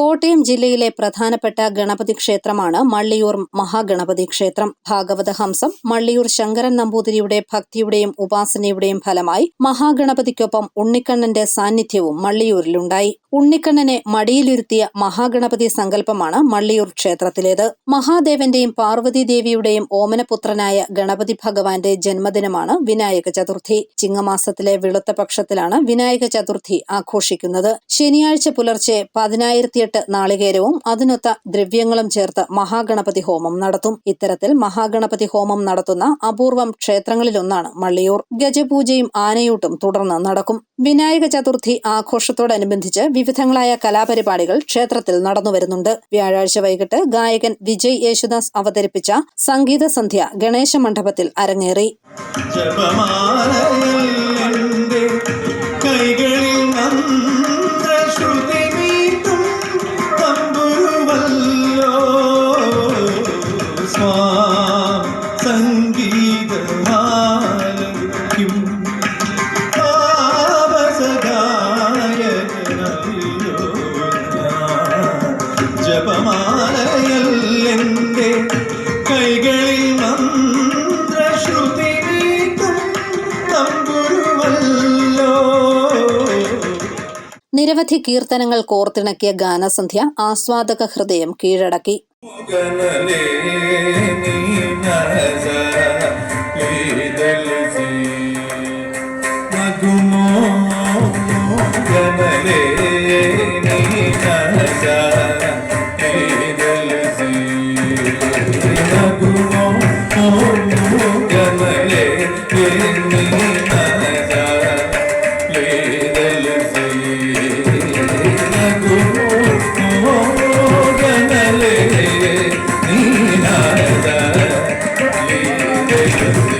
കോട്ടയം ജില്ലയിലെ പ്രധാനപ്പെട്ട ഗണപതി ക്ഷേത്രമാണ് മള്ളിയൂർ മഹാഗണപതി ക്ഷേത്രം. ഭാഗവതഹംസം മള്ളിയൂർ ശങ്കരൻ നമ്പൂതിരിയുടെ ഭക്തിയുടെയും ഉപാസനയുടെയും ഫലമായി മഹാഗണപതിക്കൊപ്പം ഉണ്ണിക്കണ്ണന്റെ സാന്നിധ്യവും മള്ളിയൂരിലുണ്ടായി. ഉണ്ണിക്കണ്ണനെ മടിയിലിരുത്തിയ മഹാഗണപതി സങ്കല്പമാണ് മള്ളിയൂർ ക്ഷേത്രത്തിലേത്. മഹാദേവന്റെയും പാർവതീദേവിയുടെയും ഓമനപുത്രനായ ഗണപതി ഭഗവാന്റെ ജന്മദിനമാണ് വിനായക ചതുർത്ഥി. ചിങ്ങമാസത്തിലെ വെളുത്ത പക്ഷത്തിലാണ് വിനായക ചതുർത്ഥി ആഘോഷിക്കുന്നത്. ശനിയാഴ്ച പുലർച്ചെ പതിനായിരത്തിയെട്ട് നാളികേരവും അതിനൊത്ത ദ്രവ്യങ്ങളും ചേർത്ത് മഹാഗണപതി ഹോമം നടത്തും. ഇത്തരത്തിൽ മഹാഗണപതി ഹോമം നടത്തുന്ന അപൂർവം ക്ഷേത്രങ്ങളിലൊന്നാണ് മള്ളിയൂർ. ഗജപൂജയും ആനയൂട്ടും തുടർന്ന് നടക്കും. വിനായക ചതുർത്ഥി ആഘോഷത്തോടനുബന്ധിച്ച് വിവിധങ്ങളായ കലാപരിപാടികൾ ക്ഷേത്രത്തിൽ നടന്നുവരുന്നുണ്ട് വ്യാഴാഴ്ച വൈകിട്ട് ഗായകൻ വിജയ് യേശുദാസ് അവതരിപ്പിച്ച സംഗീത സന്ധ്യ ഗണേശ മണ്ഡപത്തിൽ അരങ്ങേറി. കൈകളിൽ മന്ത്രശ്രുതി നിരവധി കീർത്തനങ്ങൾ കോർത്തിണക്കിയ ഗാനസന്ധ്യ ആസ്വാദക ഹൃദയം കീഴടക്കി తెలిసి నగుమో గమలే నీ నగా Thank you.